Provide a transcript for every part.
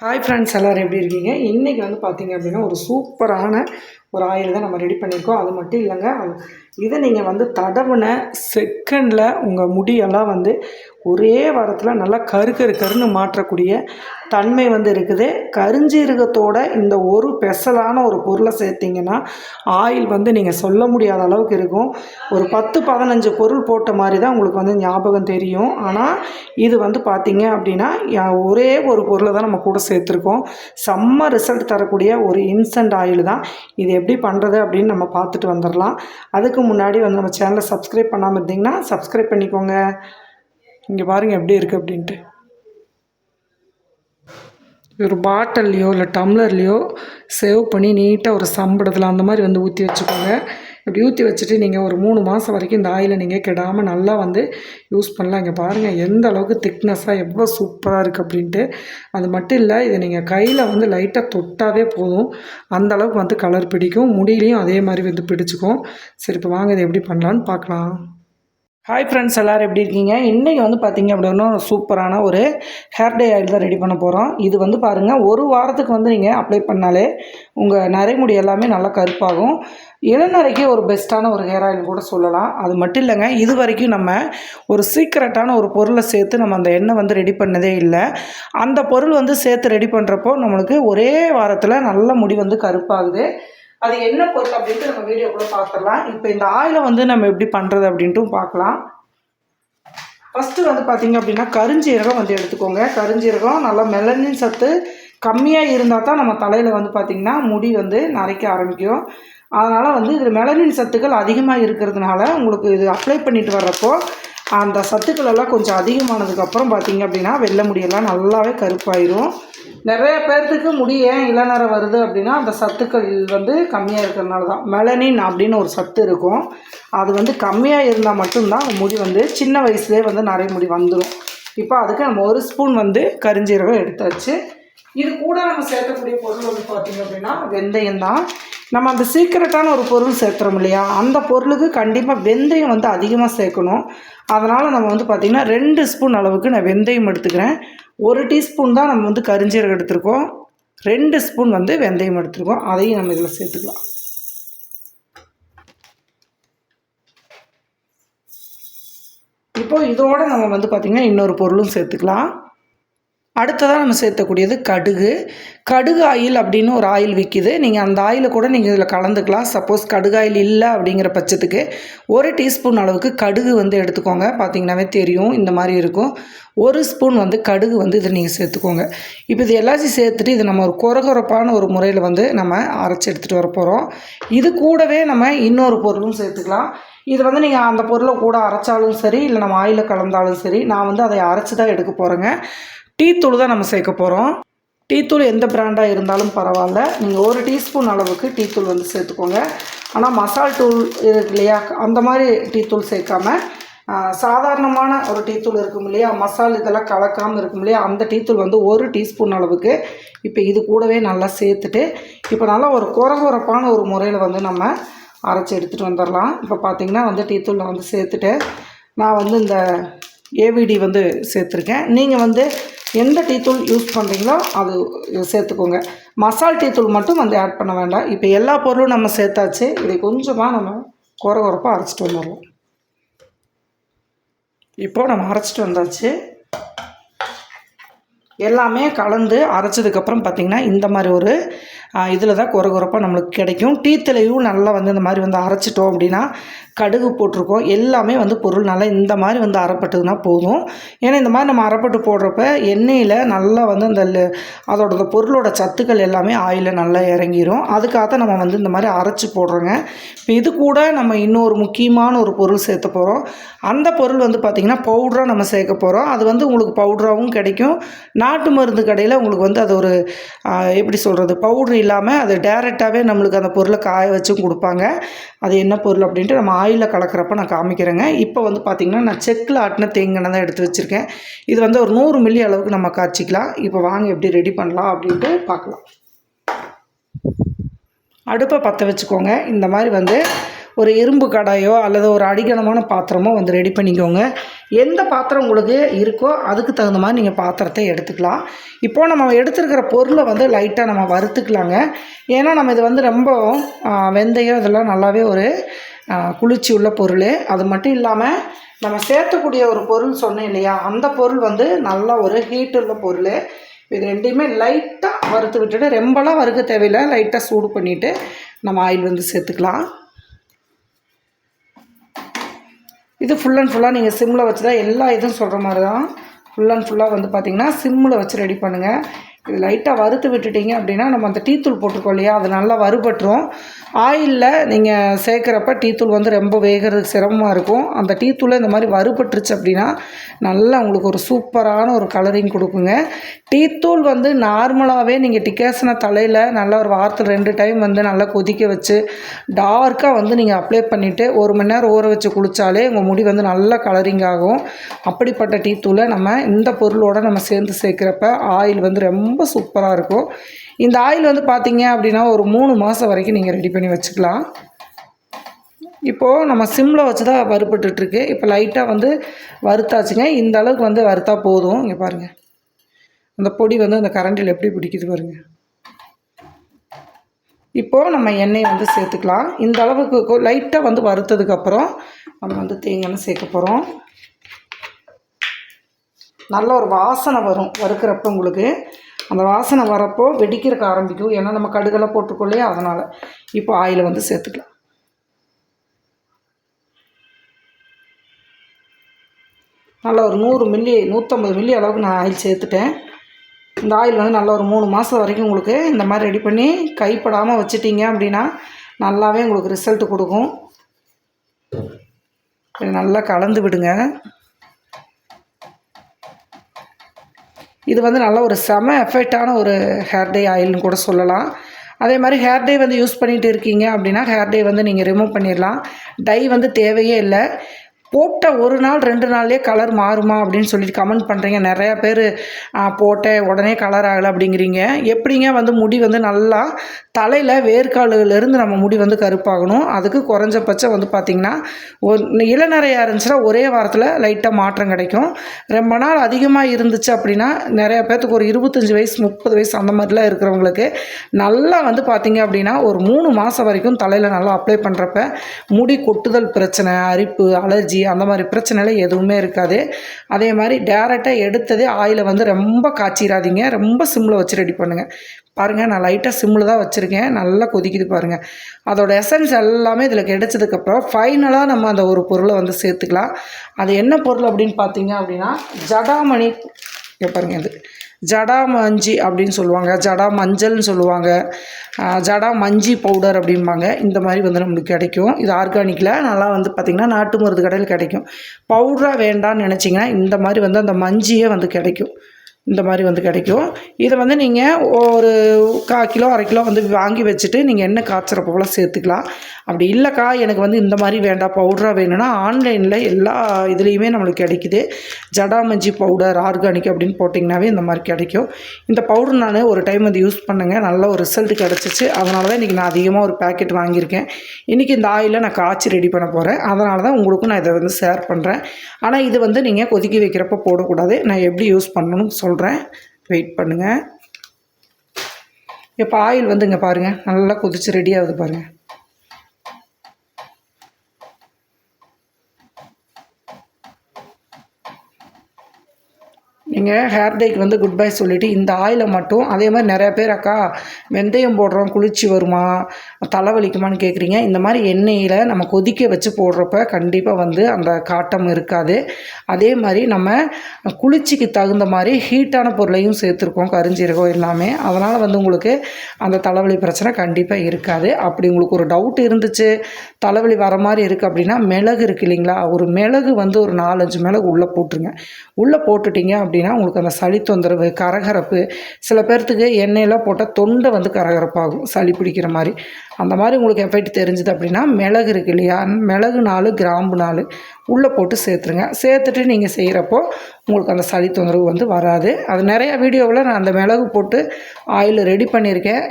Hi friends எல்லோரும் எப்படி இருக்கீங்க? இன்றைக்கி வந்து பார்த்தீங்க அப்படின்னா ஒரு சூப்பரான ஒரு ஆயில் தான் நம்ம ரெடி பண்ணியிருக்கோம். அது மட்டும் இல்லைங்க. அது- இதை நீங்கள் வந்து தடவுன செகண்டில் உங்கள் முடியெல்லாம் வந்து ஒரே வாரத்தில் நல்லா கரு கரு கருன்னு மாற்றக்கூடிய தன்மை வந்து இருக்குது. கருஞ்சீரகத்தோட இந்த ஒரு பெசலான ஒரு பொருளை சேர்த்திங்கன்னா ஆயில் வந்து நீங்கள் சொல்ல முடியாத அளவுக்கு இருக்கும். ஒரு பத்து பதினஞ்சு பொருள் போட்ட மாதிரி தான் உங்களுக்கு வந்து ஞாபகம் தெரியும். ஆனால் இது வந்து பார்த்திங்க அப்படின்னா ஒரே ஒரு பொருளை தான் நம்ம கூட சேர்த்துருக்கோம். செம்ம ரிசல்ட் தரக்கூடிய ஒரு இன்ஸ்டன்ட் ஆயில் தான். இது எப்படி பண்ணுறது அப்படின்னு நம்ம பார்த்துட்டு வந்துடலாம். அதுக்கு முன்னாடி வந்து நம்ம சேனலை சப்ஸ்கிரைப் பண்ணாமல் இருந்தீங்கன்னா சப்ஸ்கிரைப் பண்ணிக்கோங்க. இங்கே பாருங்கள் எப்படி இருக்குது அப்படின்ட்டு. ஒரு பாட்டில்லையோ இல்லை டம்ளர்லேயோ சேவ் பண்ணி நீட்டாக ஒரு சம்படத்தில் அந்த மாதிரி வந்து ஊற்றி வச்சுக்கோங்க. இப்படி ஊற்றி வச்சுட்டு நீங்கள் ஒரு மூணு மாதம் வரைக்கும் இந்த ஆயிலை நீங்கள் கெடாமல் நல்லா வந்து யூஸ் பண்ணலாம். இங்கே பாருங்கள் எந்த அளவுக்கு திக்னஸ்ஸாக எவ்வளோ சூப்பராக இருக்குது அப்படின்ட்டு. அது மட்டும் இல்லை இதை நீங்கள் கையில் வந்து லைட்டாக தொட்டாவே போதும். அந்த அளவுக்கு வந்து கலர் பிடிக்கும். முடியிலையும் அதே மாதிரி வந்து பிடிச்சிக்கும். சரி இப்போ வாங்க இதை எப்படி பண்ணலான்னு பார்க்கலாம். ஹாய் ஃப்ரெண்ட்ஸ் எல்லோரும் எப்படி இருக்கீங்க? இன்றைக்கி வந்து பார்த்தீங்க அப்படின்னா ஒரு சூப்பரான ஒரு ஹேர் டே ஆயில் தான் ரெடி பண்ண போகிறோம் இது வந்து பாருங்கள் ஒரு வாரத்துக்கு வந்து நீங்கள் அப்ளை பண்ணாலே உங்கள் நரைமுடி எல்லாமே நல்லா கருப்பாகும். இளநரைக்கு ஒரு பெஸ்ட்டான ஒரு ஹேர் ஆயில் கூட சொல்லலாம். அது மட்டும் இல்லைங்க இது வரைக்கும் நம்ம ஒரு சீக்ரெட்டான ஒரு பொருளை சேர்த்து நம்ம அந்த எண்ணெய் வந்து ரெடி பண்ணதே இல்லை. அந்த பொருள் வந்து சேர்த்து ரெடி பண்ணுறப்போ நம்மளுக்கு ஒரே வாரத்தில் நல்ல முடி வந்து கருப்பாகுது. அது என்ன பொருள் அப்படின்ட்டு நம்ம வீடியோக்குள்ளே பார்த்துடலாம். இப்போ இந்த ஆயிலை வந்து நம்ம எப்படி பண்ணுறது அப்படின்ட்டும் பார்க்கலாம். ஃபஸ்ட்டு வந்து பார்த்தீங்க அப்படின்னா கருஞ்சீரகம் வந்து எடுத்துக்கோங்க. கருஞ்சீரகம் நல்லா மெலனின் சத்து கம்மியாக இருந்தால் தான் நம்ம தலையில் வந்து பார்த்திங்கன்னா முடி வந்து நரைக்க ஆரம்பிக்கும். அதனால் வந்து இதில் மெலனின் சத்துக்கள் அதிகமாக இருக்கிறதுனால உங்களுக்கு இது அப்ளை பண்ணிட்டு வர்றப்போ அந்த சத்துக்கள் எல்லாம் கொஞ்சம் அதிகமானதுக்கப்புறம் பார்த்தீங்க அப்படின்னா வெள்ளை முடியெல்லாம் நல்லாவே கருப்பாயிரும். நிறைய பேர்த்துக்கு முடி ஏன் இளநரை வருது அப்படின்னா அந்த சத்துக்கள் வந்து கம்மியாக இருக்கிறதுனால தான். மெலனின் அப்படின்னு ஒரு சத்து இருக்கும். அது வந்து கம்மியாக இருந்தால் மட்டும்தான் முடி வந்து சின்ன வயசுலேயே வந்து நிறைய முடி வந்துடும் இப்போ அதுக்கு நம்ம ஒரு ஸ்பூன் வந்து கரிஞ்சீரகம் எடுத்தாச்சு இது கூட நம்ம சேர்க்கக்கூடிய பொருள் வந்து பார்த்திங்க அப்படின்னா வெந்தயம் தான். நம்ம அந்த சீக்கிரட்டான ஒரு பொருள் சேர்த்துறோம் இல்லையா? அந்த பொருளுக்கு கண்டிப்பாக வெந்தயம் வந்து அதிகமாக சேர்க்கணும். அதனால் நம்ம வந்து பார்த்திங்கன்னா ரெண்டு ஸ்பூன் அளவுக்கு நான் வெந்தயம் எடுத்துக்கிறேன். ஒரு டீஸ்பூன் தான் நம்ம வந்து கரிஞ்சீரகம் எடுத்திருக்கோம். ரெண்டு ஸ்பூன் வந்து வெந்தயம் எடுத்துருக்கோம். அதையும் நம்ம இதில் சேர்த்துக்கலாம். இப்போது இதோட நம்ம வந்து பார்த்திங்கன்னா இன்னொரு பொருளும் சேர்த்துக்கலாம். அடுத்ததாக நம்ம சேர்த்தக்கூடியது கடுகு. கடுகு ஆயில் அப்படின்னு ஒரு ஆயில் விற்கிது நீங்கள் அந்த ஆயிலை கூட நீங்கள் இதில் கலந்துக்கலாம். சப்போஸ் கடுகு ஆயில் இல்லை அப்படிங்கிற பட்சத்துக்கு ஒரு டீஸ்பூன் அளவுக்கு கடுகு வந்து எடுத்துக்கோங்க. பார்த்தீங்கன்னாவே தெரியும். இந்த மாதிரி இருக்கும். ஒரு ஸ்பூன் வந்து கடுகு வந்து இதை நீங்கள் சேர்த்துக்கோங்க. இப்போ இது எல்லாத்தையும் சேர்த்துட்டு இது நம்ம ஒரு குறகுறப்பான ஒரு முறையில் வந்து நம்ம அரைச்சி எடுத்துகிட்டு வர போகிறோம் இது கூடவே நம்ம இன்னொரு பொருளும் சேர்த்துக்கலாம். இது வந்து நீங்கள் அந்த பொருளை கூட அரைச்சாலும் சரி இல்லை நம்ம ஆயிலில் கலந்தாலும் சரி நான் வந்து அதை அரைச்சி தான் எடுக்க போகிறேங்க டீத்தூள் தான் நம்ம சேர்க்க போகிறோம் டீத்தூள் எந்த பிராண்டாக இருந்தாலும் பரவாயில்ல. நீங்கள் ஒரு டீஸ்பூன் அளவுக்கு டீத்தூள் வந்து சேர்த்துக்கோங்க. ஆனால் மசால் தூள் இருக்கு இல்லையா? அந்த மாதிரி டீத்தூள் சேர்க்காம சாதாரணமான ஒரு டீத்தூள் இருக்கும் இல்லையா? மசால் இதெல்லாம் கலக்காமல் இருக்கும் இல்லையா? அந்த டீத்தூள் வந்து ஒரு டீஸ்பூன் அளவுக்கு இப்போ இது கூடவே நல்லா சேர்த்துட்டு இப்போ நல்லா ஒரு குறகுறப்பான ஒரு முறையில் வந்து நம்ம அரைச்சி எடுத்துகிட்டு வந்துடலாம் இப்போ பார்த்திங்கன்னா வந்து டீத்தூளில் வந்து சேர்த்துட்டு நான் வந்து இந்த ஏவிடி வந்து சேர்த்துருக்கேன். நீங்கள் வந்து எந்த டீத்தூள் யூஸ் பண்ணுறீங்களோ அது சேர்த்துக்கோங்க. மசால் டீத்தூள் மட்டும் வந்து ஆட் பண்ண வேண்டாம். இப்போ எல்லா பொருளும் நம்ம சேர்த்தாச்சு. இதை கொஞ்சமாக நம்ம குறை குறப்பாக அரைச்சிட்டு வந்துடலாம். இப்போ நம்ம அரைச்சிட்டு வந்தாச்சு. எல்லாமே கலந்து அரைச்சதுக்கப்புறம் பார்த்திங்கன்னா இந்த மாதிரி ஒரு இதில் தான் குறை குறைப்பாக நம்மளுக்கு கிடைக்கும். டீத்தலையும் நல்லா வந்து இந்த மாதிரி வந்து அரைச்சிட்டோம் அப்படின்னா கடுகு போட்டிருக்கோம். எல்லாமே வந்து பொருள் நல்லா இந்த மாதிரி வந்து அரைப்பட்டதுன்னா போதும். ஏன்னா இந்த மாதிரி நம்ம அரைப்பட்டு போடுறப்ப எண்ணெயில் நல்லா வந்து அந்த அதோட பொருளோட சத்துக்கள் எல்லாமே ஆயிலில் நல்லா இறங்கிரும். அதுக்காக தான் நம்ம வந்து இந்த மாதிரி அரைச்சி போடுறோங்க. இப்போ இது கூட நம்ம இன்னொரு முக்கியமான ஒரு பொருள் சேர்த்த போகிறோம் அந்த பொருள் வந்து பார்த்திங்கன்னா பவுடராக நம்ம சேர்க்க போகிறோம் அது வந்து உங்களுக்கு பவுடராகவும் கிடைக்கும். நாட்டு மருந்து கடையில் உங்களுக்கு வந்து அது ஒரு எப்படி சொல்கிறது பவுட்ரு இல்லாமல் அது டேரெக்டாகவே நம்மளுக்கு அந்த பொருளை காய வச்சும் கொடுப்பாங்க. அது என்ன பொருள் அப்படின்ட்டு நம்ம ஆயிலில் கலக்கிறப்ப நான் காமிக்கிறேங்க. இப்போ வந்து பார்த்திங்கன்னா நான் செக்கில் ஆட்டின தேங்கனை தான் எடுத்து வச்சுருக்கேன். இது வந்து ஒரு நூறு மில்லி அளவுக்கு நம்ம காய்ச்சிக்கலாம். இப்போ வாங்க எப்படி ரெடி பண்ணலாம் அப்படின்ட்டு பார்க்கலாம் அடுப்பை பற்ற வச்சுக்கோங்க. இந்த மாதிரி வந்து ஒரு இரும்பு கடாயோ அல்லது ஒரு அடிகனமான பாத்திரமோ வந்து ரெடி பண்ணிக்கோங்க. எந்த பாத்திரம் உங்களுக்கு இருக்கோ அதுக்கு தகுந்த மாதிரி நீங்கள் பாத்திரத்தை எடுத்துக்கலாம். இப்போது நம்ம எடுத்துருக்கிற பொருளை வந்து லைட்டாக நம்ம வறுத்துக்கலாங்க. ஏன்னா நம்ம இது வந்து ரொம்ப வெந்தயம் இதெல்லாம் நல்லாவே ஒரு குளிர்ச்சி உள்ள பொருள். அது மட்டும் இல்லாமல் நம்ம சேர்த்தக்கூடிய ஒரு பொருள் சொன்னேன் இல்லையா? அந்த பொருள் வந்து நல்ல ஒரு ஹீட் உள்ள பொருள். இது ரெண்டையுமே லைட்டாக வறுத்து விட்டுட்டு ரொம்பலாம் வறுக்க தேவையில்லை. லைட்டாக சூடு பண்ணிவிட்டு நம்ம ஆயில் வந்து சேர்த்துக்கலாம். இது ஃபுல் அண்ட் ஃபுல்லாக நீங்கள் சிம்மில் வச்சு தான் எல்லா இதுவும் சொல்கிற மாதிரி தான் ஃபுல் அண்ட் ஃபுல்லாக வந்து பார்த்திங்கன்னா சிம்மில் வச்சு ரெடி பண்ணுங்கள் இது லைட்டாக வறுத்து விட்டுட்டீங்க அப்படின்னா நம்ம அந்த டீத்தூள் போட்டிருக்கோம் இல்லையா அது நல்லா வறுபட்டுரும். ஆயிலில் நீங்கள் சேர்க்குறப்ப டீத்தூள் வந்து ரொம்ப வேகிறதுக்கு சிரமமாக இருக்கும். அந்த டீத்தூளை இந்த மாதிரி வறுபட்டுருச்சு அப்படின்னா நல்லா உங்களுக்கு ஒரு சூப்பரான ஒரு கலரிங் கொடுக்குங்க. டீத்தூள் வந்து நார்மலாகவே நீங்கள் டிக்காசனை தலையில் நல்லா ஒரு வாரத்தில் ரெண்டு டைம் வந்து நல்லா கொதிக்க வச்சு டார்க்காக வந்து நீங்கள் அப்ளை பண்ணிவிட்டு ஒரு மணி நேரம் ஊற வச்சு குளித்தாலே உங்கள் முடி வந்து நல்லா கலரிங் ஆகும். அப்படிப்பட்ட டீத்தூளை நம்ம இந்த பொருளோடு நம்ம சேர்ந்து சேர்க்குறப்ப ஆயில் வந்து ரொம்ப ரொம்ப சூப்பராக இருக்கும். இந்த ஆயில் வந்து பார்த்தீங்க அப்படின்னா ஒரு மூணு மாதம் வரைக்கும் நீங்கள் ரெடி பண்ணி வச்சுக்கலாம். இப்போது நம்ம சிம்மில் வச்சு தான் வறுபட்டுட்ருக்கு இப்போ லைட்டாக வந்து வறுத்தாச்சுங்க. இந்த அளவுக்கு வந்து வறுத்தா போதும். இங்கே பாருங்கள் அந்த பொடி வந்து அந்த கரண்டில் எப்படி பிடிக்குது பாருங்க. இப்போது நம்ம எண்ணெய் வந்து சேர்த்துக்கலாம். இந்த அளவுக்கு லைட்டாக வந்து வறுத்ததுக்கப்புறம் நம்ம வந்து தேங்காய் சேர்க்க போகிறோம் நல்ல ஒரு வாசனை வரும் வறுக்கிறப்ப உங்களுக்கு. அந்த வாசனை வரப்போ வெடிக்கிறக்க ஆரம்பிக்கும். ஏன்னா நம்ம கடுகெல்லாம் போட்டிருக்கோம் அதனால். இப்போ ஆயிலை வந்து சேர்த்துக்கலாம். நல்லா ஒரு நூறு மில்லி நூற்றம்பது மில்லி அளவுக்கு நான் ஆயில் சேர்த்துட்டேன். இந்த ஆயில் வந்து நல்லா ஒரு மூணு மாதம் வரைக்கும் உங்களுக்கு இந்த மாதிரி ரெடி பண்ணி கைப்படாமல் வச்சுட்டிங்க அப்படின்னா நல்லாவே உங்களுக்கு ரிசல்ட் கொடுக்கும். நல்லா கலந்து விடுங்க. இது வந்து நல்ல ஒரு செம எஃபெக்டான ஒரு ஹேர் டே ஆயில்னு கூட சொல்லலாம். அதே மாதிரி ஹேர் டே வந்து யூஸ் பண்ணிகிட்டு இருக்கீங்க அப்படின்னா ஹேர் டே வந்து நீங்கள் ரிமூவ் பண்ணிடலாம். டை வந்து தேவையே இல்லை. போட்ட ஒரு நாள் ரெண்டு நாள்லேயே கலர் மாறுமா அப்படின்னு சொல்லிட்டு கமெண்ட் பண்ணுறீங்க நிறையா பேர் போட்டேன் உடனே கலர் ஆகலை அப்படிங்கிறீங்க. எப்படிங்க வந்து முடி வந்து நல்லா தலையில் வேர்க்காலுலேருந்து நம்ம முடி வந்து கருப்பாகணும். அதுக்கு குறைஞ்சபட்சம் வந்து பார்த்திங்கன்னா ஒன் இளநறையாக இருந்துச்சுன்னா ஒரே வாரத்தில் லைட்டாக மாற்றம் கிடைக்கும். ரொம்ப நாள் அதிகமாக இருந்துச்சு அப்படின்னா நிறையா பேர்த்துக்கு ஒரு இருபத்தஞ்சி வயசு முப்பது வயசு அந்த மாதிரிலாம் இருக்கிறவங்களுக்கு நல்லா வந்து பார்த்திங்க அப்படின்னா ஒரு மூணு மாதம் வரைக்கும் தலையில் நல்லா அப்ளை பண்ணுறப்ப முடி கொட்டுதல் பிரச்சனை அரிப்பு அலர்ஜி அந்த மாதிரி பிரச்சனைலாம் எதுவுமே இருக்காது. அதே மாதிரி டேரெக்டாக எடுத்ததே ஆயிலை வந்து ரொம்ப காய்ச்சிடாதீங்க ரொம்ப சிம்மில் வச்சு ரெடி பண்ணுங்கள் பாருங்கள் நான் லைட்டாக சிம்மில் தான் வச்சுருக்கேன். நல்லா கொதிக்குது பாருங்கள் அதோட எசன்ஸ் எல்லாமே இதில் கிடைச்சதுக்கப்புறம் ஃபைனலாக நம்ம அந்த ஒரு பொருளை வந்து சேர்த்துக்கலாம். அது என்ன பொருள் அப்படின்னு பார்த்தீங்க அப்படின்னா ஜடாமணி. பாருங்கள் இது. ஜடா மஞ்சி அப்படின்னு சொல்லுவாங்க. ஜடா மஞ்சள்னு சொல்லுவாங்க. ஜடா மஞ்சி பவுடர் அப்படிம்பாங்க. இந்த மாதிரி வந்து நம்மளுக்கு கிடைக்கும். இது ஆர்கானிக்கில் நல்லா வந்து பார்த்திங்கன்னா நாட்டு மருந்து கடையில் கிடைக்கும். பவுடராக வேண்டாம்னு நினச்சிங்கன்னா இந்த மாதிரி வந்து அந்த மஞ்சியே வந்து கிடைக்கும். இந்த மாதிரி வந்து கிடைக்கும். இதை வந்து நீங்கள் ஒரு கால் கிலோ அரை கிலோ வந்து வாங்கி வச்சுட்டு நீங்கள் என்ன காய்ச்சறப்ப போல் சேர்த்துக்கலாம். அப்படி இல்லைக்கா எனக்கு வந்து இந்த மாதிரி வேண்டாம் பவுடராக வேணும்னா ஆன்லைனில் எல்லா இதுலேயுமே நம்மளுக்கு கிடைக்குது. ஜடாமஞ்சி பவுடர் ஆர்கானிக் அப்படின்னு போட்டிங்கனாவே இந்த மாதிரி கிடைக்கும். இந்த பவுடர் நான் ஒரு டைம் வந்து யூஸ் பண்ணுங்க. நல்ல ஒரு ரிசல்ட் கிடச்சிச்சு. அதனால தான் இன்றைக்கி நான் அதிகமாக ஒரு பேக்கெட் வாங்கியிருக்கேன். இன்றைக்கி இந்த ஆயிலை நான் காய்ச்சி ரெடி பண்ண போகிறேன் அதனால தான் உங்களுக்கும் நான் இதை வந்து ஷேர் பண்ணுறேன் ஆனால் இது வந்து நீங்கள் கொதிக்க வைக்கிறப்ப போடக்கூடாது. நான் எப்படி யூஸ் பண்ணணும்னு சொல்கிறேன் வெயிட் பண்ணுங்கள் இப்போ ஆயில் வந்து இங்கே பாருங்கள் நல்லா கொதித்து ரெடி ஆகுது பாருங்கள் நீங்கள் ஹேர் டேக்கு வந்து குட் பை சொல்லிவிட்டு இந்த ஆயிலை மட்டும் அதே மாதிரி நிறையா பேர் அக்கா வெந்தயம் போடுறோம் குளிர்ச்சி வருமா தலைவலிக்குமான்னு கேட்குறீங்க இந்த மாதிரி எண்ணெயில் நம்ம கொதிக்க வச்சு போடுறப்ப கண்டிப்பாக வந்து அந்த காட்டம் இருக்காது. அதே மாதிரி நம்ம குளிர்ச்சிக்கு தகுந்த மாதிரி ஹீட்டான பொருளையும் சேர்த்துருக்கோம் கரிஞ்சீரகம் எல்லாமே. அதனால் வந்து உங்களுக்கு அந்த தலைவலி பிரச்சனை கண்டிப்பாக இருக்காது. அப்படி உங்களுக்கு ஒரு டவுட் இருந்துச்சு தலைவலி வர மாதிரி இருக்குது அப்படின்னா மிளகு இருக்குது இல்லைங்களா? ஒரு மிளகு வந்து ஒரு நாலஞ்சு மிளகு உள்ளே போட்டுருங்க. உள்ளே போட்டுட்டிங்க அப்படின்னா உங்களுக்கு அந்த சளி தொந்தரவு கரகரப்பு சில பேர்த்துக்கு எண்ணெயெல்லாம் போட்டால் தொண்டை வந்து கரகரப்பாகும் சளி பிடிக்கிற மாதிரி. அந்த மாதிரி உங்களுக்கு எஃபெக்ட் தெரிஞ்சுது அப்படின்னா மிளகு இருக்கு இல்லையா? மிளகு நாலு கிராம்பு நாலு உள்ளே போட்டு சேர்த்துருங்க. சேர்த்துட்டு நீங்கள் செய்கிறப்போ உங்களுக்கு அந்த சளி தொந்தரவு வந்து வராது. அது நிறையா வீடியோவில் நான் அந்த மிளகு போட்டு ஆயில் ரெடி பண்ணியிருக்கேன்.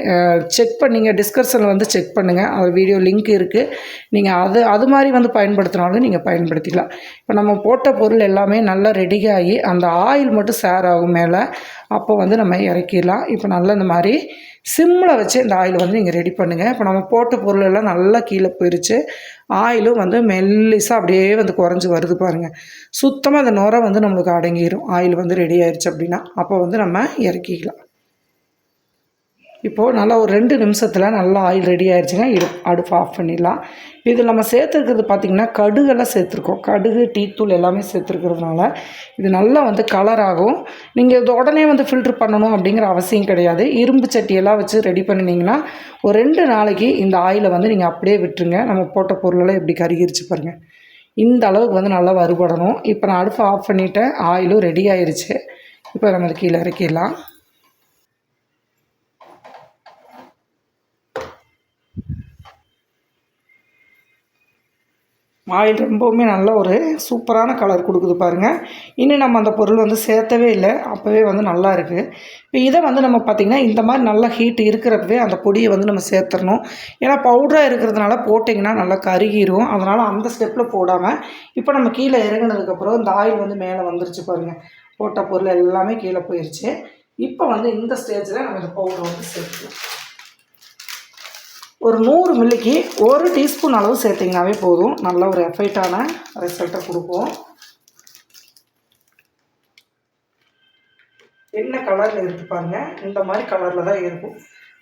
செக் பண்ணிங்க டிஸ்கஷனில் வந்து செக் பண்ணுங்கள் அது வீடியோ லிங்க் இருக்குது நீங்கள் அது அது மாதிரி வந்து பயன்படுத்தினாலும் நீங்கள் பயன்படுத்திக்கலாம். இப்போ நம்ம போட்ட பொருள் எல்லாமே நல்லா ரெடியாகி அந்த ஆயில் மட்டும் சேர் ஆகும் மேலே அப்போ வந்து நம்ம இறக்கிடலாம். இப்போ நல்லா இந்த மாதிரி சிம்மில் வச்சு இந்த ஆயில் வந்து நீங்கள் ரெடி பண்ணுங்கள் இப்போ நம்ம போட்ட பொருள் எல்லாம் நல்லா கீழே போயிருச்சு. ஆயிலும் வந்து மெல்லிசாக அப்படியே வந்து குறைஞ்சி வருது பாருங்கள் சுத்தமாக அந்த நுரை வந்து நம்மளுக்கு அடங்கிடும் ஆயில் வந்து ரெடி ஆயிடுச்சு அப்படின்னா அப்போ வந்து நம்ம இறக்கிக்கலாம். இப்போது நல்லா ஒரு ரெண்டு நிமிஷத்தில் நல்லா ஆயில் ரெடி ஆயிடுச்சுங்க அடுப்பு ஆஃப் பண்ணிடலாம். இதில் நம்ம சேர்த்துருக்கிறது பார்த்திங்கன்னா கடுகெல்லாம் சேர்த்துருக்கோம். கடுகு டீத்தூள் எல்லாமே சேர்த்துருக்கிறதுனால இது நல்லா வந்து கலர் ஆகும். நீங்கள் இது உடனே வந்து ஃபில்ட்ரு பண்ணணும் அப்படிங்கிற அவசியம் கிடையாது. இரும்பு சட்டியெல்லாம் வச்சு ரெடி பண்ணினீங்கன்னா ஒரு ரெண்டு நாளைக்கு இந்த ஆயிலை வந்து நீங்கள் அப்படியே விட்டுருங்க. நம்ம போட்ட பொருளெல்லாம் எப்படி கருகிருச்சு பாருங்கள் இந்த அளவுக்கு வந்து நல்லா வறுபடணும். இப்போ நான் அடுப்பு ஆஃப் பண்ணிவிட்டேன் ஆயிலும் ரெடி ஆயிடுச்சு இப்போ நம்ம கீழே இறக்கிடலாம். ஆயில் ரொம்பவுமே நல்ல ஒரு சூப்பரான கலர் கொடுக்குது பாருங்கள் இன்னும் நம்ம அந்த பொருள் வந்து சேர்த்தவே இல்லை. அப்போவே வந்து நல்லா இருக்குது இப்போ இதை வந்து நம்ம பார்த்திங்கன்னா இந்த மாதிரி நல்லா ஹீட் இருக்கிறப்பவே அந்த பொடியை வந்து நம்ம சேர்த்துடணும். ஏன்னா பவுடராக இருக்கிறதுனால போட்டிங்கன்னா நல்லா கருகிரும். அதனால் அந்த ஸ்டெப்பில் போடாமல் இப்போ நம்ம கீழே இறங்கினதுக்கப்புறம் இந்த ஆயில் வந்து மேலே வந்துருச்சு பாருங்கள் போட்ட பொருள் எல்லாமே கீழே போயிடுச்சு இப்போ வந்து இந்த ஸ்டேஜில் நம்ம இந்த பவுடரை வந்து சேர்த்துக்கலாம் ஒரு நூறு மில்லிக்கு ஒரு டீஸ்பூன் அளவு சேர்த்திங்கனாவே போதும். நல்ல ஒரு எஃபெக்டான ரிசல்ட்டை கொடுப்போம் என்ன கலரில் இருக்கு பாருங்கள் இந்த மாதிரி கலரில் தான் இருக்கும்.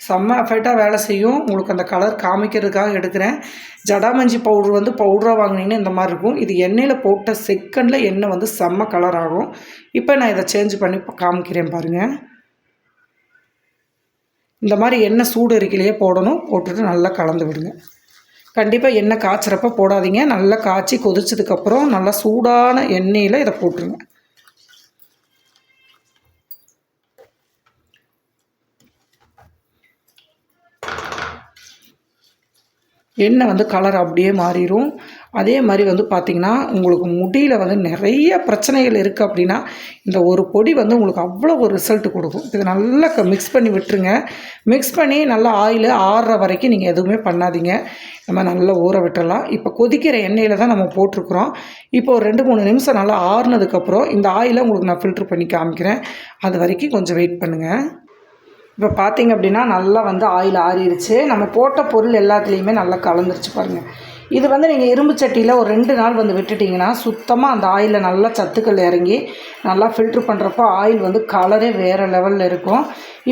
செம்ம எஃபெக்டாக வேலை செய்யும். உங்களுக்கு அந்த கலர் காமிக்கிறதுக்காக எடுக்கிறேன். ஜடாமஞ்சி பவுடர் வந்து பவுடராக வாங்கினீங்கன்னா இந்த மாதிரி இருக்கும். இது எண்ணெயில் போட்ட செகண்டில் எண்ணெய் வந்து செம்ம கலர் ஆகும். இப்போ நான் இதை சேஞ்ச் பண்ணி காமிக்கிறேன் பாருங்கள் இந்த மாதிரி எண்ணெய் சூடு இருக்கையிலேயே போடணும். போட்டுட்டு நல்லா கலந்து விடுங்க. கண்டிப்பாக எண்ணெய் காய்ச்சறப்ப போடாதீங்க. நல்லா காய்ச்சி கொதிச்சதுக்கப்புறம் நல்லா சூடான எண்ணெயில் இதை போட்டுருங்க. எண்ணெய் வந்து கலர் அப்படியே மாறிடும் அதே மாதிரி வந்து பார்த்திங்கன்னா உங்களுக்கு முடியில் வந்து நிறைய பிரச்சனைகள் இருக்குது அப்படின்னா இந்த ஒரு பொடி வந்து உங்களுக்கு அவ்வளோ ஒரு ரிசல்ட் கொடுக்கும். இதை நல்லா மிக்ஸ் பண்ணி விட்டுருங்க. மிக்ஸ் பண்ணி நல்லா ஆயில் ஆறுற வரைக்கும் நீங்கள் எதுவுமே பண்ணாதீங்க. நம்ம நல்லா ஊற விட்டுடலாம் இப்போ கொதிக்கிற எண்ணெயில் தான் நம்ம போட்டிருக்குறோம். இப்போ ஒரு ரெண்டு மூணு நிமிஷம் நல்லா ஆறுனதுக்கப்புறம் இந்த ஆயிலை உங்களுக்கு நான் ஃபில்ட்ரு பண்ணி காமிக்கிறேன். அது வரைக்கும் கொஞ்சம் வெயிட் பண்ணுங்கள் இப்போ பார்த்தீங்க அப்படின்னா நல்லா வந்து ஆயில் ஆறிடுச்சு நம்ம போட்ட பொருள் எல்லாத்துலேயுமே நல்லா கலந்துருச்சு பாருங்கள் இது வந்து நீங்கள் இரும்பு சட்டியில் ஒரு ரெண்டு நாள் வந்து விட்டுட்டிங்கன்னா சுத்தமாக அந்த ஆயிலில் நல்லா சத்துக்கள் இறங்கி நல்லா ஃபில்ட்ரு பண்ணுறப்போ ஆயில் வந்து கலரே வேறு லெவலில் இருக்கும்.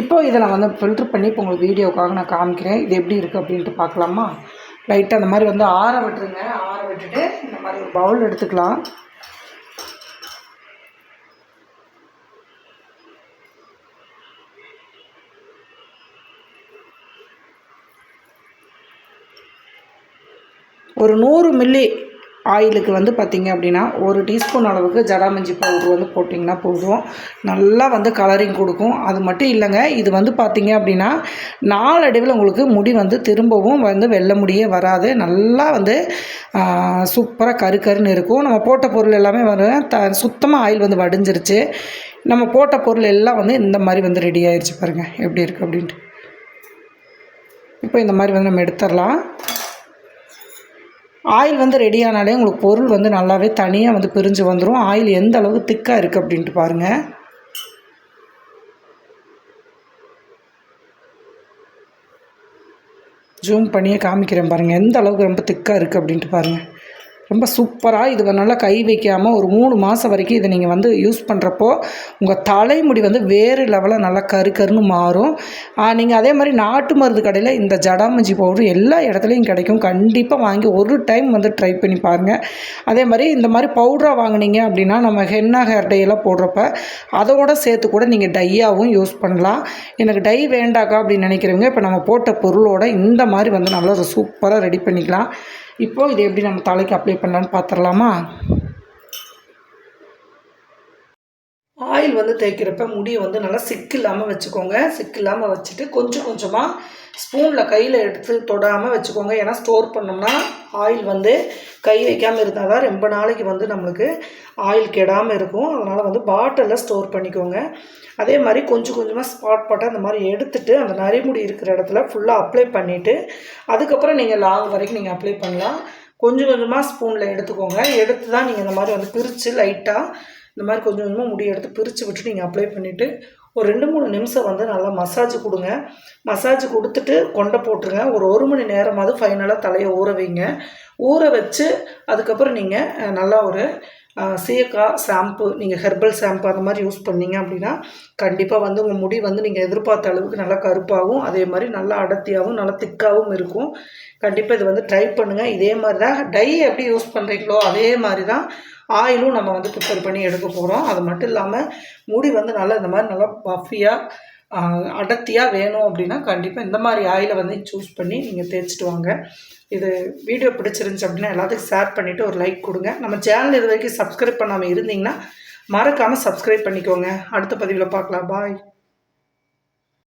இப்போ இதை நான் வந்து ஃபில்ட்ரு பண்ணி இப்போ உங்களுக்கு வீடியோக்காக நான் காமிக்கிறேன். இது எப்படி இருக்குது அப்படின்ட்டு பார்க்கலாமா? லைட்டாக அந்த மாதிரி வந்து ஆற விட்டுருங்க. ஆற விட்டுட்டு இந்த மாதிரி ஒரு பவுல் எடுத்துக்கலாம். ஒரு நூறு மில்லி ஆயிலுக்கு வந்து பார்த்திங்க அப்படின்னா ஒரு டீஸ்பூன் அளவுக்கு ஜடாமஞ்சி பவுட்ரு வந்து போட்டிங்கன்னா போதும். நல்லா வந்து கலரிங் கொடுக்கும். அது மட்டும் இல்லைங்க இது வந்து பார்த்திங்க அப்படின்னா நாளடைவில் உங்களுக்கு முடி வந்து திரும்பவும் வந்து வெள்ளை முடியே வராது. நல்லா வந்து சூப்பராக கரு கருன்னு இருக்கும். நம்ம போட்ட பொருள் எல்லாமே வந்து த சுத்தமாக ஆயில் வந்து வடிஞ்சிருச்சு. நம்ம போட்ட பொருள் எல்லாம் வந்து இந்த மாதிரி வந்து ரெடி ஆயிடுச்சு பாருங்கள் எப்படி இருக்குது அப்படின்ட்டு. இப்போ இந்த மாதிரி வந்து நம்ம எடுத்துடலாம். ஆயில் வந்து ரெடி ஆனாலே உங்களுக்கு பொருள் வந்து நல்லாவே தனியாக வந்து பிரிஞ்சு வந்துடும் ஆயில் எந்த அளவுக்கு திக்காக இருக்குது அப்படின்ட்டு பாருங்கள் ஜூம் பண்ணியே காமிக்கிறேன் பாருங்கள் எந்த அளவுக்கு ரொம்ப திக்காக இருக்குது அப்படின்ட்டு பாருங்கள் ரொம்ப சூப்பராக இது நல்லா கை வைக்காமல் ஒரு மூணு மாதம் வரைக்கும் இதை நீங்கள் வந்து யூஸ் பண்ணுறப்போ உங்கள் தலைமுடி வந்து வேறு லெவலில் நல்லா கரு கருன்னு மாறும். நீங்கள் அதே மாதிரி நாட்டு மருந்து கடையில் இந்த ஜடாமஞ்சி பவுடர் எல்லா இடத்துலையும் கிடைக்கும். கண்டிப்பாக வாங்கி ஒரு டைம் வந்து ட்ரை பண்ணி பாருங்கள் அதே மாதிரி இந்த மாதிரி பவுடராக வாங்கினீங்க அப்படின்னா நம்ம ஹென்னா ஹேர் டையெல்லாம் எல்லாம் போடுறப்ப அதோட சேர்த்து கூட நீங்கள் டையாகவும் யூஸ் பண்ணலாம். எனக்கு டை வேண்டாக்கா அப்படின்னு நினைக்கிறவங்க இப்போ நம்ம போட்ட பொருளோட இந்த மாதிரி வந்து நல்லா சூப்பராக ரெடி பண்ணிக்கலாம். இப்போது இதை எப்படி நம்ம தலைக்கு அப்ளை பண்ணலான்னு பார்த்துடலாமா ஆயில் வந்து தேய்க்கிறப்ப முடியை வந்து நல்லா சிக்கு இல்லாமல் வச்சுக்கோங்க. சிக்கு இல்லாமல் வச்சுட்டு கொஞ்சம் கொஞ்சமாக ஸ்பூனில் கையில் எடுத்து தொடாமல் வச்சுக்கோங்க. ஏன்னா ஸ்டோர் பண்ணோம்னா ஆயில் வந்து கை வைக்காமல் இருந்தால் தான் ரொம்ப நாளைக்கு வந்து நம்மளுக்கு ஆயில் கெடாமல் இருக்கும். அதனால் வந்து பாட்டிலில் ஸ்டோர் பண்ணிக்கோங்க. அதே மாதிரி கொஞ்சம் கொஞ்சமாக ஸ்பாட் பாட்டாக அந்த மாதிரி எடுத்துகிட்டு அந்த நரிமுடி இருக்கிற இடத்துல ஃபுல்லாக அப்ளை பண்ணிவிட்டு அதுக்கப்புறம் நீங்கள் லாங் வரைக்கும் நீங்கள் அப்ளை பண்ணலாம். கொஞ்சம் கொஞ்சமாக ஸ்பூனில் எடுத்துக்கோங்க. எடுத்து தான் நீங்கள் இந்த மாதிரி வந்து பிரித்து லைட்டாக இந்த மாதிரி கொஞ்சம் கொஞ்சமாக முடி எடுத்து பிரித்து விட்டு நீங்கள் அப்ளை பண்ணிவிட்டு ஒரு ரெண்டு மூணு நிமிஷம் வந்து நல்லா மசாஜ் கொடுங்க. மசாஜ் கொடுத்துட்டு கொண்டை போட்டுருங்க. ஒரு ஒரு மணி நேரமாவது ஃபைனலாக தலையை ஊற வைங்க. ஊற வச்சு அதுக்கப்புறம் நீங்கள் நல்லா ஒரு சீயக்காய் ஷாம்பு நீங்கள் ஹெர்பல் ஷாம்பு அந்த மாதிரி யூஸ் பண்ணீங்க அப்படின்னா கண்டிப்பாக வந்து உங்கள் முடி வந்து நீங்கள் எதிர்பார்த்த அளவுக்கு நல்லா கருப்பாகவும் அதே மாதிரி நல்லா அடர்த்தியாகவும் நல்லா திக்காகவும் இருக்கும். கண்டிப்பாக இது வந்து ட்ரை பண்ணுங்கள் இதே மாதிரி தான் டை எப்படி யூஸ் பண்ணுறீங்களோ அதே மாதிரி தான் ஆயிலும் நம்ம வந்து ப்ரிப்பேர் பண்ணி எடுக்க போகிறோம் அது மட்டும் இல்லாமல் முடி வந்து நல்லா இந்த மாதிரி நல்லா பஃபியாக அடர்த்தியாக வேணும் அப்படின்னா கண்டிப்பாக இந்த மாதிரி ஆயிலை வந்து சூஸ் பண்ணி நீங்கள் தேய்ச்சிட்டு வாங்க. இது வீடியோ பிடிச்சிருந்துச்சு அப்படின்னா எல்லாத்துக்கும் ஷேர் பண்ணிவிட்டு ஒரு லைக் கொடுங்க. நம்ம சேனல் இது வரைக்கும் சப்ஸ்கிரைப் பண்ணாமல் இருந்தீங்கன்னா மறக்காமல் சப்ஸ்கிரைப் பண்ணிக்கோங்க. அடுத்த பதிவில் பார்க்கலாம். பாய்